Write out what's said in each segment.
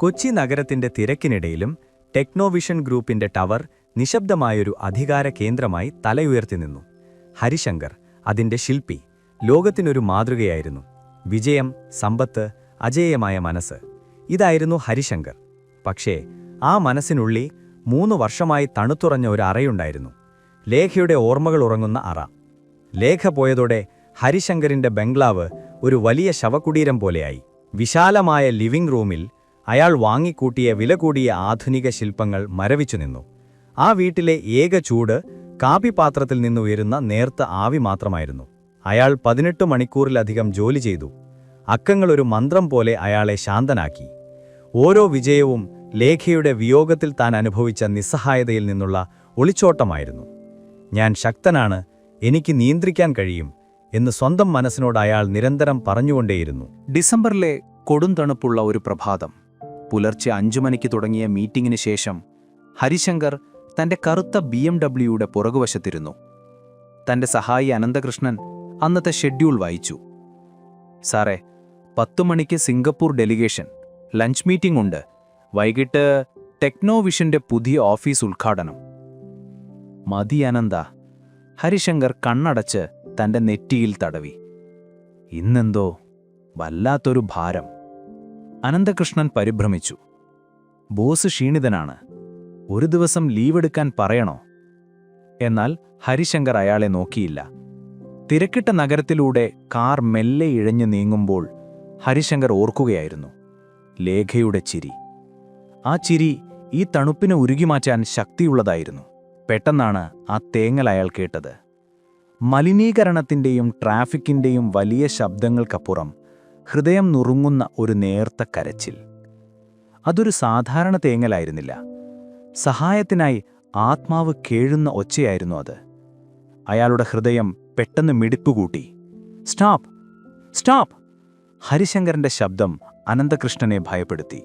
കൊച്ചി നഗരത്തിന്റെ തിരക്കിനിടയിലും ടെക്നോവിഷൻ ഗ്രൂപ്പിന്റെ ടവർ നിശബ്ദമായൊരു അധികാര കേന്ദ്രമായി തലയുയർത്തി നിന്നു. ഹരിശങ്കർ അതിന്റെ ശില്പി ലോകത്തിനൊരു മാതൃകയായിരുന്നു. വിജയം സമ്പത്ത് അജേയമായ മനസ്സ്. ഇതായിരുന്നു ഹരിശങ്കർ. പക്ഷേ ആ മനസ്സിനുള്ളിൽ മൂന്ന് വർഷമായി തണുത്തുറഞ്ഞ ഒരു അറയുണ്ടായിരുന്നു. ലേഖയുടെ ഓർമ്മകൾ ഉറങ്ങുന്ന അറ. ലേഖ പോയതോടെ ഹരിശങ്കറിന്റെ ബംഗ്ലാവ് ഒരു വലിയ ശവകുടീരം പോലെയായി. വിശാലമായ ലിവിംഗ് റൂമിൽ അയാൾ വാങ്ങിക്കൂട്ടിയ വില കൂടിയ ആധുനിക ശില്പങ്ങൾ മരവിച്ചു നിന്നു. ആ വീട്ടിലെ ഏക ചൂട് കാപ്പിപാത്രത്തിൽ നിന്നുയരുന്ന നേർത്ത ആവി മാത്രമായിരുന്നു. അയാൾ പതിനെട്ട് മണിക്കൂറിലധികം ജോലി ചെയ്തു. അക്കങ്ങളൊരു മന്ത്രം പോലെ അയാളെ ശാന്തനാക്കി. ഓരോ വിജയവും ലേഖയുടെ വിയോഗത്തിൽ താൻ അനുഭവിച്ച നിസ്സഹായതയിൽ നിന്നുള്ള ഒളിച്ചോട്ടമായിരുന്നു. ഞാൻ ശക്തനാണ് എനിക്ക് നിയന്ത്രിക്കാൻ കഴിയും എന്ന് സ്വന്തം മനസ്സിനോട് അയാൾ നിരന്തരം പറഞ്ഞുകൊണ്ടേയിരുന്നു. ഡിസംബറിലെ കൊടുംതണുപ്പുള്ള ഒരു പ്രഭാതം. പുലർച്ചെ അഞ്ചു മണിക്ക് തുടങ്ങിയ മീറ്റിംഗിന് ശേഷം ഹരിശങ്കർ തന്റെ കറുത്ത ബി എം ഡബ്ല്യുയുടെ പുറകുവശത്തിരുന്നു. തന്റെ സഹായി അനന്തകൃഷ്ണൻ അന്നത്തെ ഷെഡ്യൂൾ വായിച്ചു സാറേ പത്തു മണിക്ക് സിംഗപ്പൂർ ഡെലിഗേഷൻ. ലഞ്ച് മീറ്റിംഗ് ഉണ്ട്. വൈകിട്ട് ടെക്നോവിഷന്റെ പുതിയ ഓഫീസ് ഉദ്ഘാടനം. മതി അനന്ത. ഹരിശങ്കർ കണ്ണടച്ച് തന്റെ നെറ്റിയിൽ തടവി. ഇന്നെന്തോ? വല്ലാത്തൊരു ഭാരം. അനന്തകൃഷ്ണൻ പരിഭ്രമിച്ചു. ബോസ് ക്ഷീണിതനാണ്. ഒരു ദിവസം ലീവെടുക്കാൻ പറയണോ? എന്നാൽ ഹരിശങ്കർ അയാളെ നോക്കിയില്ല. തിരക്കിട്ട നഗരത്തിലൂടെ കാർ മെല്ലെ ഇഴഞ്ഞു നീങ്ങുമ്പോൾ ഹരിശങ്കർ ഓർക്കുകയായിരുന്നു. ലേഖയുടെ ചിരി. ആ ചിരി ഈ തണുപ്പിനെ ഉരുകിമാറ്റാൻ ശക്തിയുള്ളതായിരുന്നു. പെട്ടെന്നാണ് ആ തേങ്ങൽ അയാൾ കേട്ടത്. മലിനീകരണത്തിന്റെയും ട്രാഫിക്കിന്റെയും വലിയ ശബ്ദങ്ങൾക്കപ്പുറം ഹൃദയം നുറുങ്ങുന്ന ഒരു നേർത്ത കരച്ചിൽ. അതൊരു സാധാരണ തേങ്ങലായിരുന്നില്ല. സഹായത്തിനായി ആത്മാവ് കേഴുന്ന ഒച്ചയായിരുന്നു അത്. അയാളുടെ ഹൃദയം പെട്ടെന്ന് മിടിപ്പുകൂട്ടി സ്റ്റോപ്പ്! സ്റ്റോപ്പ്! ഹരിശങ്കരന്റെ ശബ്ദം അനന്തകൃഷ്ണനെ ഭയപ്പെടുത്തി.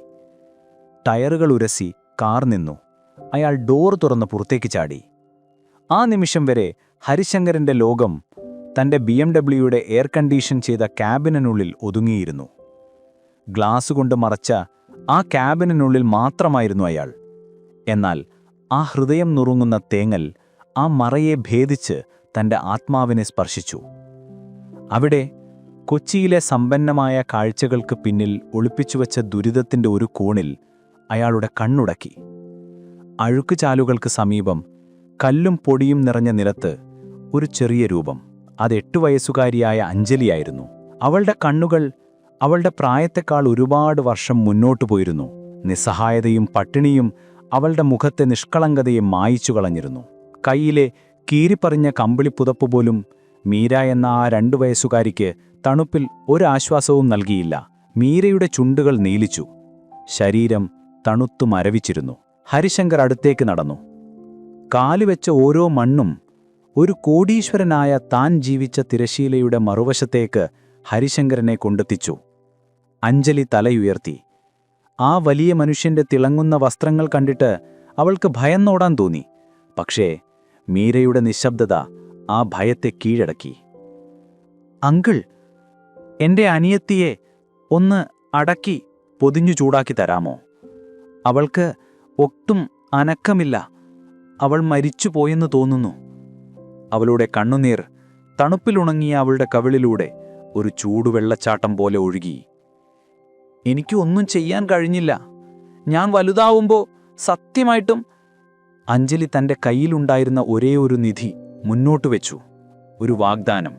ടയറുകൾ ഉരസി കാർ നിന്നു. അയാൾ ഡോർ തുറന്ന് പുറത്തേക്ക് ചാടി. ആ നിമിഷം വരെ ഹരിശങ്കരന്റെ ലോകം തന്റെ ബി എം ഡബ്ല്യുയുടെ എയർ കണ്ടീഷൻ ചെയ്ത ക്യാബിനുള്ളിൽ ഒതുങ്ങിയിരുന്നു. ഗ്ലാസ് കൊണ്ട് മറച്ച ആ ക്യാബിനുള്ളിൽ മാത്രമായിരുന്നു അയാൾ. എന്നാൽ ആ ഹൃദയം നുറുങ്ങുന്ന തേങ്ങൽ ആ മറയെ ഭേദിച്ച് തന്റെ ആത്മാവിനെ സ്പർശിച്ചു. അവിടെ കൊച്ചിയിലെ സമ്പന്നമായ കാഴ്ചകൾക്ക് പിന്നിൽ ഒളിപ്പിച്ചുവച്ച ദുരിതത്തിന്റെ ഒരു കോണിൽ അയാളുടെ കണ്ണുടക്കി. അഴുക്കുചാലുകൾക്ക് സമീപം കല്ലും പൊടിയും നിറഞ്ഞ നിലത്ത് ഒരു ചെറിയ രൂപം. അത് എട്ടു വയസ്സുകാരിയായ അഞ്ജലിയായിരുന്നു. അവളുടെ കണ്ണുകൾ അവളുടെ പ്രായത്തെക്കാൾ ഒരുപാട് വർഷം മുന്നോട്ടു പോയിരുന്നു. നിസ്സഹായതയും പട്ടിണിയും അവളുടെ മുഖത്തെ നിഷ്കളങ്കതയെ മായിച്ചു കളഞ്ഞിരുന്നു. കൈയിലെ കീരിപ്പറിഞ്ഞ കമ്പിളിപ്പുതപ്പ് പോലും മീര എന്ന ആ രണ്ടു വയസ്സുകാരിക്ക് തണുപ്പിൽ ഒരാശ്വാസവും നൽകിയില്ല. മീരയുടെ ചുണ്ടുകൾ നീലിച്ചു. ശരീരം തണുത്തു മരവിച്ചിരുന്നു. ഹരിശങ്കർ അടുത്തേക്ക് നടന്നു. കാലുവെച്ച ഓരോ മണ്ണും ഒരു കോടീശ്വരനായ താൻ ജീവിച്ച തിരശീലയുടെ മറുവശത്തേക്ക് ഹരിശങ്കരനെ കൊണ്ടെത്തിച്ചു. അഞ്ജലി തലയുയർത്തി. ആ വലിയ മനുഷ്യന്റെ തിളങ്ങുന്ന വസ്ത്രങ്ങൾ കണ്ടിട്ട് അവൾക്ക് ഭയന്നോടാൻ തോന്നി. പക്ഷേ മീരയുടെ നിശബ്ദത ആ ഭയത്തെ കീഴടക്കി. അങ്കിൾ എന്റെ അനിയത്തിയെ ഒന്ന് അടക്കി പൊതിഞ്ഞു ചൂടാക്കി തരാമോ? അവൾക്ക് ഒട്ടും അനക്കമില്ല. അവൾ മരിച്ചുപോയെന്ന് തോന്നുന്നു. അവളുടെ കണ്ണുനീർ തണുപ്പിലുണങ്ങിയ അവളുടെ കവിളിലൂടെ ഒരു ചൂടുവെള്ളച്ചാട്ടം പോലെ ഒഴുകി. എനിക്ക് ഒന്നും ചെയ്യാൻ കഴിഞ്ഞില്ല. ഞാൻ വലുതാവുമ്പോൾ സത്യമായിട്ടും അഞ്ജലി തന്റെ കയ്യിലുണ്ടായിരുന്ന ഒരേ ഒരു നിധി മുന്നോട്ട് വെച്ചു. ഒരു വാഗ്ദാനം.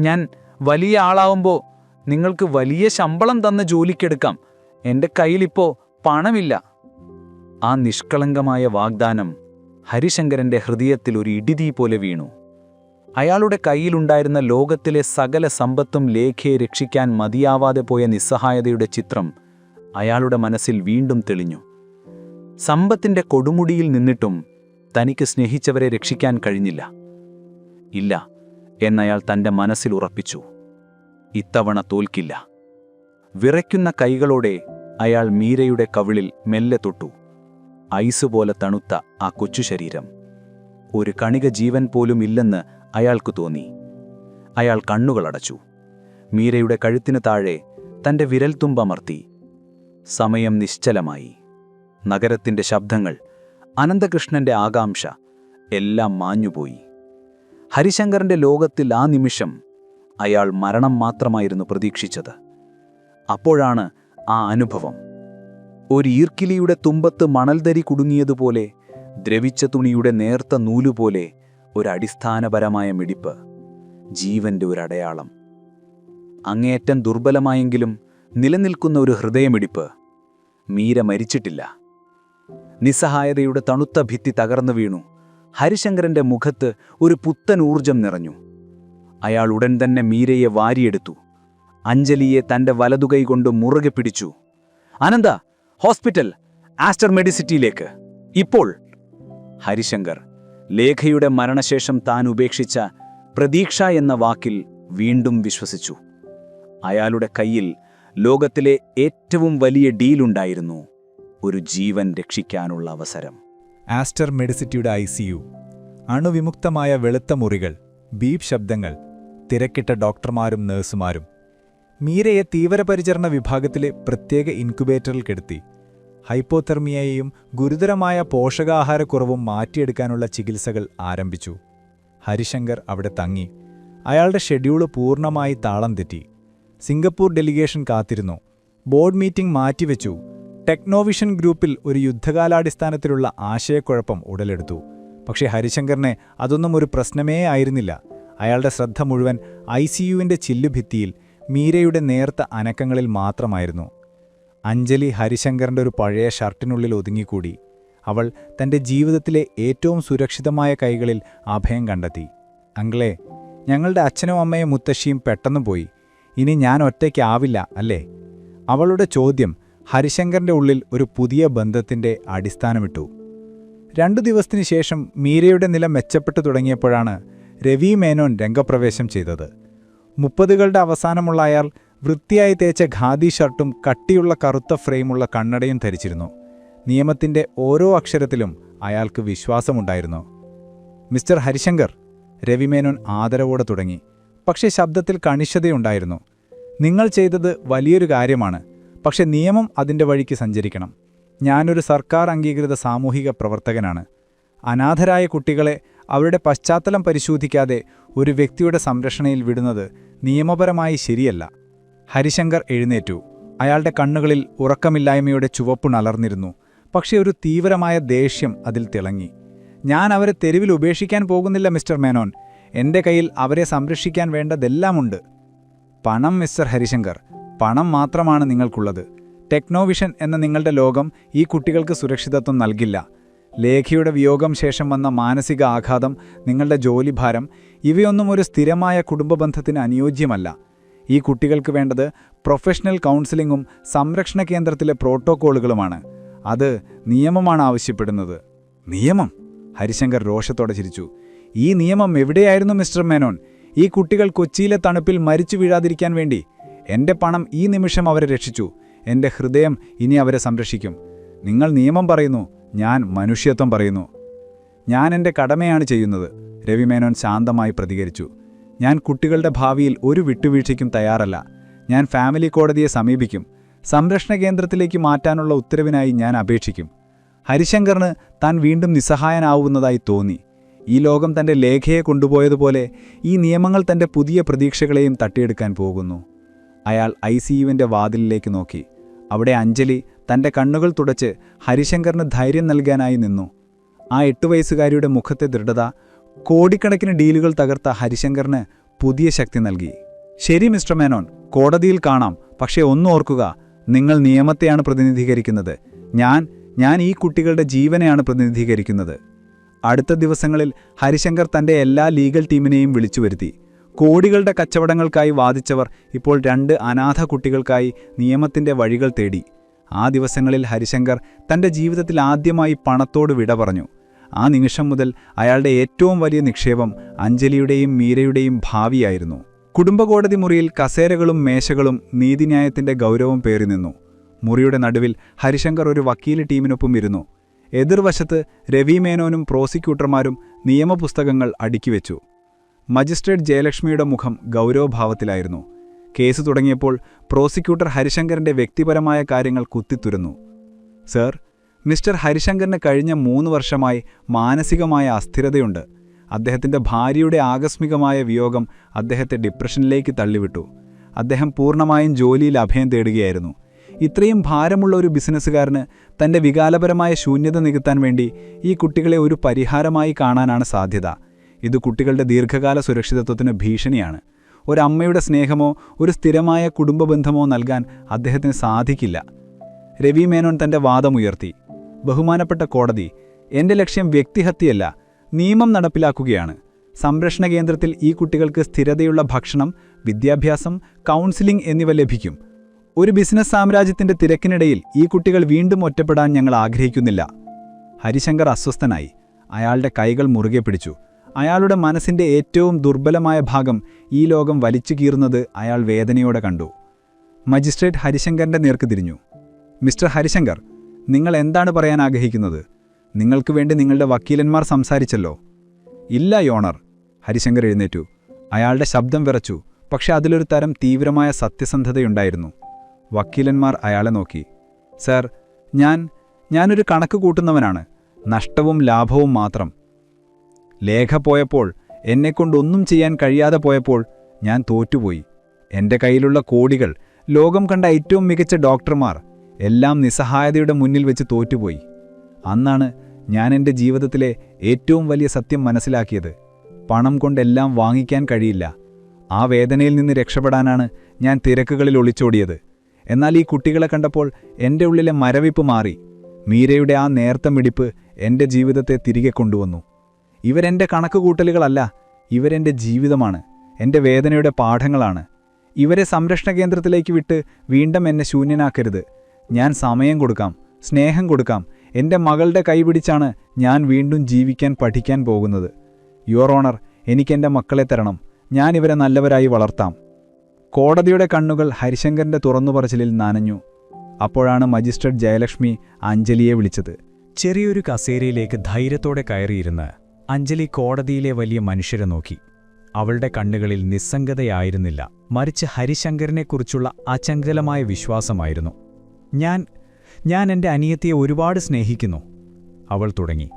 ഞാൻ വലിയ ആളാവുമ്പോൾ നിങ്ങൾക്ക് വലിയ ശമ്പളം തന്ന ജോലിക്കെടുക്കാം. എന്റെ കയ്യിലിപ്പോൾ പണമില്ല. ആ നിഷ്കളങ്കമായ വാഗ്ദാനം ഹരിശങ്കരന്റെ ഹൃദയത്തിൽ ഒരു ഇടിതീ പോലെ വീണു. അയാളുടെ കയ്യിലുണ്ടായിരുന്ന ലോകത്തിലെ സകല സമ്പത്തും ലേഖയെ രക്ഷിക്കാൻ മതിയാവാതെ പോയ നിസ്സഹായതയുടെ ചിത്രം അയാളുടെ മനസ്സിൽ വീണ്ടും തെളിഞ്ഞു. സമ്പത്തിന്റെ കൊടുമുടിയിൽ നിന്നിട്ടും തനിക്ക് സ്നേഹിച്ചവരെ രക്ഷിക്കാൻ കഴിഞ്ഞില്ല. ഇല്ല എന്നയാൾ തന്റെ മനസ്സിൽ ഉറപ്പിച്ചു. ഇത്തവണ തോൽക്കില്ല. വിറയ്ക്കുന്ന കൈകളോടെ അയാൾ മീരയുടെ കവിളിൽ മെല്ലെ തൊട്ടു. ഐസ് പോലെ തണുത്ത ആ കൊച്ചു ശരീരം. ഒരു കണിക ജീവൻ പോലും ഇല്ലെന്ന് അയാൾക്ക് തോന്നി. അയാൾ കണ്ണുകളടച്ചു മീരയുടെ കഴുത്തിന് താഴെ തന്റെ വിരൽത്തുമ്പമർത്തി സമയം നിശ്ചലമായി. നഗരത്തിന്റെ ശബ്ദങ്ങൾ അനന്തകൃഷ്ണന്റെ ആകാംക്ഷ എല്ലാം മാഞ്ഞുപോയി. ഹരിശങ്കറിന്റെ ലോകത്തിൽ ആ നിമിഷം അയാൾ മരണം മാത്രമായിരുന്നു പ്രതീക്ഷിച്ചത്. അപ്പോഴാണ് ആ അനുഭവം. ഒരു ഈർക്കിലിയുടെ തുമ്പത്ത് മണൽതരി കുടുങ്ങിയതുപോലെ ദ്രവിച്ച തുണിയുടെ നേർത്ത നൂലുപോലെ ഒരടിസ്ഥാനപരമായ മിടിപ്പ് ജീവന്റെ ഒരു അടയാളം. അങ്ങേയറ്റം ദുർബലമായെങ്കിലും നിലനിൽക്കുന്ന ഒരു ഹൃദയമിടിപ്പ്. മീര മരിച്ചിട്ടില്ല. നിസ്സഹായതയുടെ തണുത്ത ഭിത്തി തകർന്നു വീണു. ഹരിശങ്കരന്റെ മുഖത്ത് ഒരു പുത്തൻ ഊർജം നിറഞ്ഞു. അയാൾ ഉടൻ തന്നെ മീരയെ വാരിയെടുത്തു. അഞ്ജലിയെ തന്റെ വലതുകൈ കൊണ്ട് മുറുകെ പിടിച്ചു. അനന്ത ഹോസ്പിറ്റൽ ആസ്റ്റർ മെഡിസിറ്റിയിലേക്ക്. ഇപ്പോൾ ഹരിശങ്കർ ലേഖയുടെ മരണശേഷം താൻ ഉപേക്ഷിച്ച പ്രതീക്ഷ എന്ന വാക്കിൽ വീണ്ടും വിശ്വസിച്ചു. അയാളുടെ കയ്യിൽ ലോകത്തിലെ ഏറ്റവും വലിയ ഡീലുണ്ടായിരുന്നു ഒരു ജീവൻ രക്ഷിക്കാനുള്ള അവസരം. ആസ്റ്റർ മെഡിസിറ്റിയുടെ ഐ സി യു അണുവിമുക്തമായ വെളുത്ത മുറികൾ ബീപ് ശബ്ദങ്ങൾ തിരക്കിട്ട ഡോക്ടർമാരും നഴ്സുമാരും മീരയെ തീവ്രപരിചരണ വിഭാഗത്തിലെ പ്രത്യേക ഇൻക്യുബേറ്ററിൽ കെടുത്തി. ഹൈപ്പോതെർമിയയെയും ഗുരുതരമായ പോഷകാഹാരക്കുറവും മാറ്റിയെടുക്കാനുള്ള ചികിത്സകൾ ആരംഭിച്ചു. ഹരിശങ്കർ അവിടെ തങ്ങി. അയാളുടെ ഷെഡ്യൂൾ പൂർണമായി താളം തെറ്റി. സിംഗപ്പൂർ ഡെലിഗേഷൻ കാത്തിരുന്നു. ബോർഡ് മീറ്റിംഗ് മാറ്റിവെച്ചു. ടെക്നോവിഷൻ ഗ്രൂപ്പിൽ ഒരു യുദ്ധകാലാടിസ്ഥാനത്തിലുള്ള ആശയക്കുഴപ്പം ഉടലെടുത്തു. പക്ഷേ ഹരിശങ്കറിനെ അതൊന്നും ഒരു പ്രശ്നമേ ആയിരുന്നില്ല. അയാളുടെ ശ്രദ്ധ മുഴുവൻ ഐ സിയുവിന്റെ ചില്ലുഭിത്തിയിൽ മീരയുടെ നേർത്ത അനക്കങ്ങളിൽ മാത്രമായിരുന്നു. അഞ്ജലി ഹരിശങ്കറിന്റെ ഒരു പഴയ ഷർട്ടിനുള്ളിൽ ഒതുങ്ങിക്കൂടി. അവൾ തന്റെ ജീവിതത്തിലെ ഏറ്റവും സുരക്ഷിതമായ കൈകളിൽ അഭയം കണ്ടെത്തി. അങ്കിളെ ഞങ്ങളുടെ അച്ഛനും അമ്മയും മുത്തശ്ശിയും പെട്ടെന്ന് പോയി. ഇനി ഞാൻ ഒറ്റയ്ക്കാവില്ല അല്ലേ? അവളുടെ ചോദ്യം ഹരിശങ്കറിന്റെ ഉള്ളിൽ ഒരു പുതിയ ബന്ധത്തിന്റെ അടിസ്ഥാനമിട്ടു. രണ്ടു ദിവസത്തിനു ശേഷം മീരയുടെ നില മെച്ചപ്പെട്ടു തുടങ്ങിയപ്പോഴാണ് രവി മേനോൻ രംഗപ്രവേശം ചെയ്തത്. മുപ്പതുകളുടെ അവസാനമുള്ള അയാൾ വൃത്തിയായി തേച്ച ഖാദി ഷർട്ടും കട്ടിയുള്ള കറുത്ത ഫ്രെയിമുള്ള കണ്ണടയും ധരിച്ചിരുന്നു. നിയമത്തിന്റെ ഓരോ അക്ഷരത്തിലും അയാൾക്ക് വിശ്വാസമുണ്ടായിരുന്നു. മിസ്റ്റർ ഹരിശങ്കർ രവിമേനോൻ ആദരവോടെ തുടങ്ങി. പക്ഷേ ശബ്ദത്തിൽ കണിശതയുണ്ടായിരുന്നു. നിങ്ങൾ ചെയ്തത് വലിയൊരു കാര്യമാണ്. പക്ഷെ നിയമം അതിന്റെ വഴിക്ക് സഞ്ചരിക്കണം. ഞാനൊരു സർക്കാർ അംഗീകൃത സാമൂഹിക പ്രവർത്തകനാണ്. അനാഥരായ കുട്ടികളെ അവരുടെ പശ്ചാത്തലം പരിശോധിക്കാതെ ഒരു വ്യക്തിയുടെ സംരക്ഷണയിൽ വിടുന്നത് നിയമപരമായി ശരിയല്ല. ഹരിശങ്കർ എഴുന്നേറ്റു. അയാളുടെ കണ്ണുകളിൽ ഉറക്കമില്ലായ്മയുടെ ചുവപ്പുണലർന്നിരുന്നു പക്ഷേ ഒരു തീവ്രമായ ദേഷ്യം അതിൽ തിളങ്ങി. ഞാൻ അവരെ തെരുവിൽ ഉപേക്ഷിക്കാൻ പോകുന്നില്ല മിസ്റ്റർ മേനോൻ. എന്റെ കയ്യിൽ അവരെ സംരക്ഷിക്കാൻ വേണ്ടതെല്ലാമുണ്ട്. പണം മിസ്റ്റർ ഹരിശങ്കർ. പണം മാത്രമാണ് നിങ്ങൾക്കുള്ളത്. ടെക്നോവിഷൻ എന്ന നിങ്ങളുടെ ലോകം ഈ കുട്ടികൾക്ക് സുരക്ഷിതത്വം നൽകില്ല. ലേഖയുടെ വിയോഗം ശേഷം വന്ന മാനസിക ആഘാതം നിങ്ങളുടെ ജോലിഭാരം ഇവയൊന്നും ഒരു സ്ഥിരമായ കുടുംബബന്ധത്തിന് അനുയോജ്യമല്ല. ഈ കുട്ടികൾക്ക് വേണ്ടത് പ്രൊഫഷണൽ കൗൺസിലിങ്ങും സംരക്ഷണ കേന്ദ്രത്തിലെ പ്രോട്ടോക്കോളുകളുമാണ്. അത് നിയമമാണ് ആവശ്യപ്പെടുന്നത്. നിയമം? ഹരിശങ്കർ രോഷത്തോടെ ചിരിച്ചു. ഈ നിയമം എവിടെയായിരുന്നു മിസ്റ്റർ മേനോൻ? ഈ കുട്ടികൾ കൊച്ചിയിലെ തണുപ്പിൽ മരിച്ചു വീഴാതിരിക്കാൻ വേണ്ടി. എന്റെ പണം ഈ നിമിഷം അവരെ രക്ഷിച്ചു. എന്റെ ഹൃദയം ഇനി അവരെ സംരക്ഷിക്കും. നിങ്ങൾ നിയമം പറയുന്നു ഞാൻ മനുഷ്യത്വം പറയുന്നു. ഞാൻ എന്റെ കടമയാണ് ചെയ്യുന്നത് രവിമേനോൻ ശാന്തമായി പ്രതികരിച്ചു. ഞാൻ കുട്ടികളുടെ ഭാവിയിൽ ഒരു വിട്ടുവീഴ്ചയ്ക്കും തയ്യാറല്ല. ഞാൻ ഫാമിലി കോടതിയെ സമീപിക്കും. സംരക്ഷണ കേന്ദ്രത്തിലേക്ക് മാറ്റാനുള്ള ഉത്തരവിനായി ഞാൻ അപേക്ഷിക്കും. ഹരിശങ്കറിന് താൻ വീണ്ടും നിസ്സഹായനാവുന്നതായി തോന്നി. ഈ ലോകം തന്റെ ലേഖയെ കൊണ്ടുപോയതുപോലെ ഈ നിയമങ്ങൾ തന്റെ പുതിയ പ്രതീക്ഷകളെയും തട്ടിയെടുക്കാൻ പോകുന്നു. അയാൾ ഐ സിയുവിന്റെ വാതിലിലേക്ക് നോക്കി. അവിടെ അഞ്ജലി തന്റെ കണ്ണുകൾ തുടച്ച് ഹരിശങ്കറിന് ധൈര്യം നൽകാനായി നിന്നു. ആ എട്ടു വയസ്സുകാരിയുടെ മുഖത്തെ ദൃഢത കോടിക്കണക്കിന് ഡീലുകൾ തകർത്ത ഹരിശങ്കറിന് പുതിയ ശക്തി നൽകി. ശരി മിസ്റ്റർ മേനോൻ കോടതിയിൽ കാണാം. പക്ഷേ ഒന്നോർക്കുക നിങ്ങൾ നിയമത്തെയാണ് പ്രതിനിധീകരിക്കുന്നത്. ഞാൻ ഞാൻ ഈ കുട്ടികളുടെ ജീവനെയാണ് പ്രതിനിധീകരിക്കുന്നത്. അടുത്ത ദിവസങ്ങളിൽ ഹരിശങ്കർ തന്റെ എല്ലാ ലീഗൽ ടീമിനെയും വിളിച്ചു വരുത്തി കോടികളുടെ കച്ചവടങ്ങൾക്കായി വാദിച്ചവർ ഇപ്പോൾ രണ്ട് അനാഥ കുട്ടികൾക്കായി നിയമത്തിന്റെ വഴികൾ തേടി. ആ ദിവസങ്ങളിൽ ഹരിശങ്കർ തന്റെ ജീവിതത്തിൽ ആദ്യമായി പണത്തോട് വിട പറഞ്ഞു. ആ നിമിഷം മുതൽ അയാളുടെ ഏറ്റവും വലിയ നിക്ഷേപം അഞ്ജലിയുടെയും മീരയുടെയും ഭാവിയായിരുന്നു. കുടുംബകോടതി മുറിയിൽ കസേരകളും മേശകളും നീതിന്യായത്തിന്റെ ഗൗരവം പേറി നിന്നു. മുറിയുടെ നടുവിൽ ഹരിശങ്കർ ഒരു വക്കീൽ ടീമിനൊപ്പം ഇരുന്നു. എതിർവശത്ത് രവി മേനോനും പ്രോസിക്യൂട്ടർമാരും നിയമപുസ്തകങ്ങൾ അടുക്കിവെച്ചു മജിസ്ട്രേറ്റ് ജയലക്ഷ്മിയുടെ മുഖം ഗൗരവഭാവത്തിലായിരുന്നു. കേസ് തുടങ്ങിയപ്പോൾ പ്രോസിക്യൂട്ടർ ഹരിശങ്കറിന്റെ വ്യക്തിപരമായ കാര്യങ്ങൾ കുത്തിത്തുരുന്നു. സർ മിസ്റ്റർ ഹരിശങ്കറിന് കഴിഞ്ഞ മൂന്ന് വർഷമായി മാനസികമായ അസ്ഥിരതയുണ്ട്. അദ്ദേഹത്തിന്റെ ഭാര്യയുടെ ആകസ്മികമായ വിയോഗം അദ്ദേഹത്തെ ഡിപ്രഷനിലേക്ക് തള്ളിവിട്ടു. അദ്ദേഹം പൂർണമായും ജോലിയിൽ അഭയം തേടുകയായിരുന്നു. ഇത്രയും ഭാരമുള്ള ഒരു ബിസിനസ്സുകാരന് തന്റെ വികാലപരമായ ശൂന്യത നികത്താൻ വേണ്ടി ഈ കുട്ടികളെ ഒരു പരിഹാരമായി കാണാനാണ് സാധ്യത. ഇത് കുട്ടികളുടെ ദീർഘകാല സുരക്ഷിതത്വത്തിന് ഭീഷണിയാണ്. ഒരമ്മയുടെ സ്നേഹമോ ഒരു സ്ഥിരമായ കുടുംബബന്ധമോ നൽകാൻ അദ്ദേഹത്തിന് സാധിക്കില്ല. രവി മേനോൻ തന്റെ വാദമുയർത്തി. ബഹുമാനപ്പെട്ട കോടതി എന്റെ ലക്ഷ്യം വ്യക്തിഹത്യയല്ല നിയമം നടപ്പിലാക്കുകയാണ്. സംരക്ഷണ കേന്ദ്രത്തിൽ ഈ കുട്ടികൾക്ക് സ്ഥിരതയുള്ള ഭക്ഷണം വിദ്യാഭ്യാസം കൗൺസിലിംഗ് എന്നിവ ലഭിക്കും. ഒരു ബിസിനസ് സാമ്രാജ്യത്തിന്റെ തിരക്കിനിടയിൽ ഈ കുട്ടികൾ വീണ്ടും ഒറ്റപ്പെടാൻ ഞങ്ങൾ ആഗ്രഹിക്കുന്നില്ല. ഹരിശങ്കർ അസ്വസ്ഥനായി. അയാളുടെ കൈകൾ മുറുകെ പിടിച്ചു. അയാളുടെ മനസ്സിന്റെ ഏറ്റവും ദുർബലമായ ഭാഗം ഈ ലോകം വലിച്ചു കീറുന്നത് അയാൾ വേദനയോടെ കണ്ടു. മജിസ്ട്രേറ്റ് ഹരിശങ്കറിന്റെ നേർക്ക് തിരിഞ്ഞു. മിസ്റ്റർ ഹരിശങ്കർ നിങ്ങൾ എന്താണ് പറയാൻ ആഗ്രഹിക്കുന്നത്? നിങ്ങൾക്ക് വേണ്ടി നിങ്ങളുടെ വക്കീലന്മാർ സംസാരിച്ചല്ലോ. ഇല്ല യോണർ. ഹരിശങ്കർ എഴുന്നേറ്റു. അയാളുടെ ശബ്ദം വിറച്ചു. പക്ഷെ അതിലൊരു തരം തീവ്രമായ സത്യസന്ധതയുണ്ടായിരുന്നു. വക്കീലന്മാർ അയാളെ നോക്കി. സർ ഞാൻ ഞാനൊരു കണക്ക് കൂട്ടുന്നവനാണ്. നഷ്ടവും ലാഭവും മാത്രം. ലേഖ പോയപ്പോൾ എന്നെക്കൊണ്ടൊന്നും ചെയ്യാൻ കഴിയാതെ പോയപ്പോൾ ഞാൻ തോറ്റുപോയി. എന്റെ കയ്യിലുള്ള കോടികൾ ലോകം കണ്ട ഏറ്റവും മികച്ച ഡോക്ടർമാർ. എല്ലാം നിസ്സഹായതയുടെ മുന്നിൽ വെച്ച് തോറ്റുപോയി. അന്നാണ് ഞാൻ എന്റെ ജീവിതത്തിലെ ഏറ്റവും വലിയ സത്യം മനസ്സിലാക്കിയത്. പണം കൊണ്ടെല്ലാം വാങ്ങിക്കാൻ കഴിയില്ല. ആ വേദനയിൽ നിന്ന് രക്ഷപ്പെടാനാണ് ഞാൻ തിരക്കുകളിൽ ഒളിച്ചോടിയത്. എന്നാൽ ഈ കുട്ടികളെ കണ്ടപ്പോൾ എന്റെ ഉള്ളിലെ മരവിപ്പ് മാറി. മീരയുടെ ആ നേർത്ത മിടിപ്പ് എന്റെ ജീവിതത്തെ തിരികെ കൊണ്ടുവന്നു. ഇവരെന്റെ കണക്കുകൂട്ടലുകളല്ല ഇവരെന്റെ ജീവിതമാണ് എന്റെ വേദനയുടെ പാഠങ്ങളാണ്. ഇവരെ സംരക്ഷണ കേന്ദ്രത്തിലേക്ക് വിട്ട് വീണ്ടും എന്നെ ശൂന്യനാക്കരുത്. ഞാൻ സമയം കൊടുക്കാം സ്നേഹം കൊടുക്കാം. എന്റെ മകളുടെ കൈപിടിച്ചാണ് ഞാൻ വീണ്ടും ജീവിക്കാൻ പഠിക്കാൻ പോകുന്നത്. യുവർ ഓണർ എനിക്കെന്റെ മക്കളെ തരണം. ഞാൻ ഇവരെ നല്ലവരായി വളർത്താം. കോടതിയുടെ കണ്ണുകൾ ഹരിശങ്കറിന്റെ തുറന്നുപറച്ചിലിൽ നനഞ്ഞു. അപ്പോഴാണ് മജിസ്ട്രേറ്റ് ജയലക്ഷ്മി അഞ്ജലിയെ വിളിച്ചത്. ചെറിയൊരു കസേരയിലേക്ക് ധൈര്യത്തോടെ കയറിയിരുന്ന് അഞ്ജലി കോടതിയിലെ വലിയ മനുഷ്യരെ നോക്കി. അവളുടെ കണ്ണുകളിൽ നിസ്സംഗതയായിരുന്നില്ല. മറിച്ച് ഹരിശങ്കറിനെക്കുറിച്ചുള്ള അചഞ്ചലമായ വിശ്വാസമായിരുന്നു. ഞാൻ ഞാൻ എന്റെ അനിയത്തിയെ ഒരുപാട് സ്നേഹിക്കുന്നു. അവൾ തുടങ്ങി.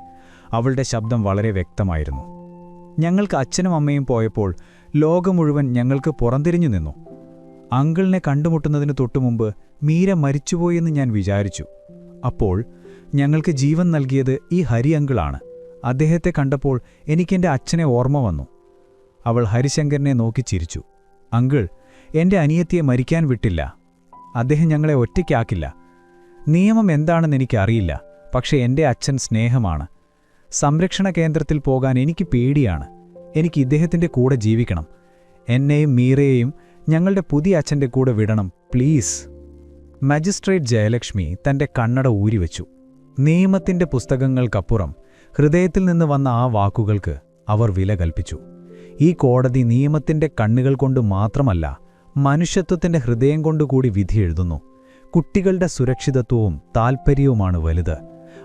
അവളുടെ ശബ്ദം വളരെ വ്യക്തമായിരുന്നു. ഞങ്ങൾക്ക് അച്ഛനും അമ്മയും പോയപ്പോൾ ലോകം മുഴുവൻ ഞങ്ങൾക്ക് പുറംതിരിഞ്ഞു നിന്നു. അങ്കിളിനെ കണ്ടുമുട്ടുന്നതിന് തൊട്ടുമുമ്പ് മീര മരിച്ചുപോയെന്ന് ഞാൻ വിചാരിച്ചു. അപ്പോൾ ഞങ്ങൾക്ക് ജീവൻ നൽകിയത് ഈ ഹരി അങ്കിളാണ്. അദ്ദേഹത്തെ കണ്ടപ്പോൾ എനിക്കെന്റെ അച്ഛനെ ഓർമ്മ വന്നു. അവൾ ഹരിശങ്കരനെ നോക്കി ചിരിച്ചു. അങ്കിൾ എന്റെ അനിയത്തിയെ മരിക്കാൻ വിട്ടില്ല. അദ്ദേഹം ഞങ്ങളെ ഒറ്റയ്ക്കാക്കില്ല. നിയമം എന്താണെന്ന് എനിക്കറിയില്ല പക്ഷേ എന്റെ അച്ഛൻ സ്നേഹമാണ്. സംരക്ഷണ കേന്ദ്രത്തിൽ പോകാൻ എനിക്ക് പേടിയാണ്. എനിക്ക് ഇദ്ദേഹത്തിന്റെ കൂടെ ജീവിക്കണം. എന്നെയും മീറയെയും ഞങ്ങളുടെ പുതിയ അച്ഛന്റെ കൂടെ വിടണം പ്ലീസ്. മജിസ്ട്രേറ്റ് ജയലക്ഷ്മി തന്റെ കണ്ണട ഊരിവെച്ചു. നിയമത്തിന്റെ പുസ്തകങ്ങൾക്കപ്പുറം ഹൃദയത്തിൽ നിന്ന് വന്ന ആ വാക്കുകൾക്ക് അവർ വില കൽപ്പിച്ചു. ഈ കോടതി നിയമത്തിന്റെ കണ്ണുകൾ കൊണ്ട് മാത്രമല്ല മനുഷ്യത്വത്തിന്റെ ഹൃദയം കൊണ്ടുകൂടി വിധിയെഴുതുന്നു കുട്ടികളുടെ സുരക്ഷിതത്വവും താൽപ്പര്യവുമാണ് വലുത്.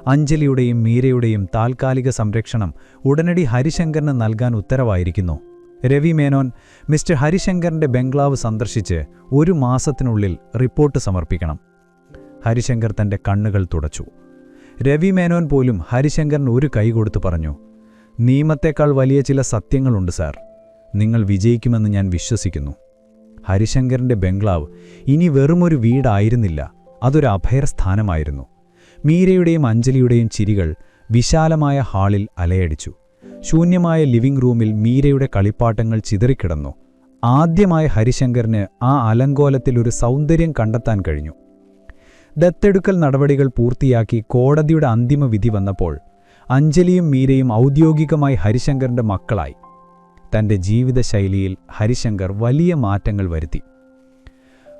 അഞ്ജലിയുടെയും മീരയുടെയും താൽക്കാലിക സംരക്ഷണം ഉടനടി ഹരിശങ്കറിന് നൽകാൻ ഉത്തരവായിരിക്കുന്നു. രവി മേനോൻ മിസ്റ്റർ ഹരിശങ്കറിന്റെ ബംഗ്ലാവ് സന്ദർശിച്ച് ഒരു മാസത്തിനുള്ളിൽ റിപ്പോർട്ട് സമർപ്പിക്കണം. ഹരിശങ്കർ തന്റെ കണ്ണുകൾ തുടച്ചു. രവി മേനോൻ പോലും ഹരിശങ്കറിന് ഒരു കൈ കൊടുത്തു പറഞ്ഞു നിയമത്തേക്കാൾ വലിയ ചില സത്യങ്ങളുണ്ട് സാർ. നിങ്ങൾ വിജയിക്കുമെന്ന് ഞാൻ വിശ്വസിക്കുന്നു. ഹരിശങ്കറിന്റെ ബംഗ്ലാവ് ഇനി വെറുമൊരു വീടായിരുന്നില്ല. അതൊരു അഭയസ്ഥാനമായിരുന്നു. മീരയുടെയും അഞ്ജലിയുടെയും ചിരികൾ വിശാലമായ ഹാളിൽ അലയടിച്ചു. ശൂന്യമായ ലിവിംഗ് റൂമിൽ മീരയുടെ കളിപ്പാട്ടങ്ങൾ ചിതറിക്കിടന്നു. ആദ്യമായി ഹരിശങ്കറിന് ആ അലങ്കോലത്തിൽ ഒരു സൗന്ദര്യം കണ്ടെത്താൻ കഴിഞ്ഞു. ദത്തെടുക്കൽ നടപടികൾ പൂർത്തിയാക്കി കോടതിയുടെ അന്തിമ വിധി വന്നപ്പോൾ അഞ്ജലിയും മീരയും ഔദ്യോഗികമായി ഹരിശങ്കറിന്റെ മക്കളായി. തന്റെ ജീവിതശൈലിയിൽ ഹരിശങ്കർ വലിയ മാറ്റങ്ങൾ വരുത്തി.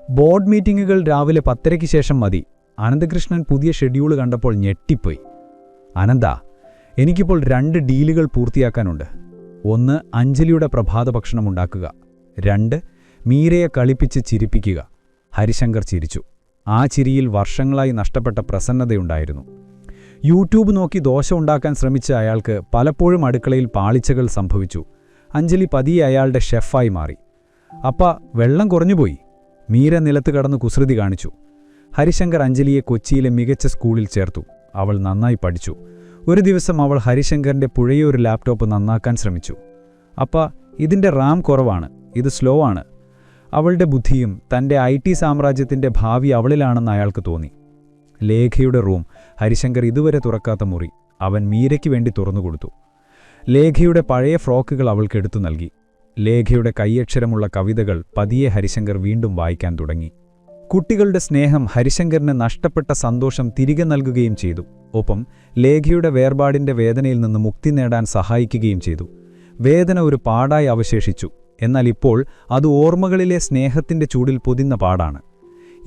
ബോർഡ് മീറ്റിംഗുകൾ രാവിലെ പത്തരയ്ക്ക് ശേഷം മതി. അനന്തകൃഷ്ണൻ പുതിയ ഷെഡ്യൂൾ കണ്ടപ്പോൾ ഞെട്ടിപ്പോയി. അനന്ത എനിക്കിപ്പോൾ രണ്ട് ഡീലുകൾ പൂർത്തിയാക്കാനുണ്ട്. ഒന്ന് അഞ്ജലിയുടെ പ്രഭാത ഭക്ഷണം ഉണ്ടാക്കുക. രണ്ട് മീരയെ കളിപ്പിച്ച് ചിരിപ്പിക്കുക. ഹരിശങ്കർ ചിരിച്ചു. ആ ചിരിയിൽ വർഷങ്ങളായി നഷ്ടപ്പെട്ട പ്രസന്നതയുണ്ടായിരുന്നു. യൂട്യൂബ് നോക്കി ദോശ ഉണ്ടാക്കാൻ ശ്രമിച്ച അയാൾക്ക് പലപ്പോഴും അടുക്കളയിൽ പാളിച്ചകൾ സംഭവിച്ചു. അഞ്ജലി പതിയെ അയാളുടെ ഷെഫായി മാറി. അപ്പ വെള്ളം കുറഞ്ഞുപോയി. മീര നിലത്ത് കടന്ന് കുസൃതി കാണിച്ചു. ഹരിശങ്കർ അഞ്ജലിയെ കൊച്ചിയിലെ മികച്ച സ്കൂളിൽ ചേർത്തു. അവൾ നന്നായി പഠിച്ചു. ഒരു ദിവസം അവൾ ഹരിശങ്കറിന്റെ പുഴയൊരു ലാപ്ടോപ്പ് നന്നാക്കാൻ ശ്രമിച്ചു. അപ്പ ഇതിന്റെ റാം കുറവാണ്. ഇത് സ്ലോ ആണ്. അവളുടെ ബുദ്ധിയും തന്റെ ഐ ടി സാമ്രാജ്യത്തിന്റെ ഭാവി അവളിലാണെന്ന് അയാൾക്ക് തോന്നി. ലേഖയുടെ റൂം ഹരിശങ്കർ ഇതുവരെ തുറക്കാത്ത മുറി. അവൻ മീരയ്ക്ക് വേണ്ടി തുറന്നുകൊടുത്തു. ലേഖയുടെ പഴയ ഫ്രോക്കുകൾ അവൾക്ക് എടുത്തു നൽകി. ലേഖയുടെ കൈയക്ഷരമുള്ള കവിതകൾ പതിയെ ഹരിശങ്കർ വീണ്ടും വായിക്കാൻ തുടങ്ങി. കുട്ടികളുടെ സ്നേഹം ഹരിശങ്കറിന് നഷ്ടപ്പെട്ട സന്തോഷം തിരികെ നൽകുകയും ചെയ്തു. ഒപ്പം ലേഖയുടെ വേർപാടിന്റെ വേദനയിൽ നിന്ന് മുക്തി നേടാൻ സഹായിക്കുകയും ചെയ്തു. വേദന ഒരു പാടായി അവശേഷിച്ചു. എന്നാൽ ഇപ്പോൾ അത് ഓർമ്മകളിലെ സ്നേഹത്തിന്റെ ചൂടിൽ പൊതിന്ന പാടാണ്.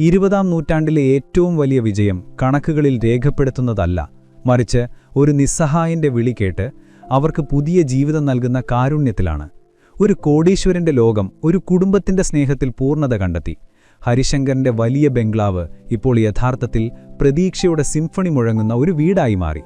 ഇരുപതാം നൂറ്റാണ്ടിലെ ഏറ്റവും വലിയ വിജയം കണക്കുകളിൽ രേഖപ്പെടുത്തുന്നതല്ല. മറിച്ച് ഒരു നിസ്സഹായന്റെ വിളി കേട്ട് അവർക്ക് പുതിയ ജീവിതം നൽകുന്ന കാരുണ്യത്തിലാണ്. ഒരു കോടീശ്വരന്റെ ലോകം ഒരു കുടുംബത്തിന്റെ സ്നേഹത്തിൽ പൂർണത കണ്ടെത്തി. ഹരിശങ്കറിന്റെ വലിയ ബംഗ്ലാവ് ഇപ്പോൾ യഥാർത്ഥത്തിൽ പ്രതീക്ഷയുടെ സിംഫണി മുഴങ്ങുന്ന ഒരു വീടായി മാറി.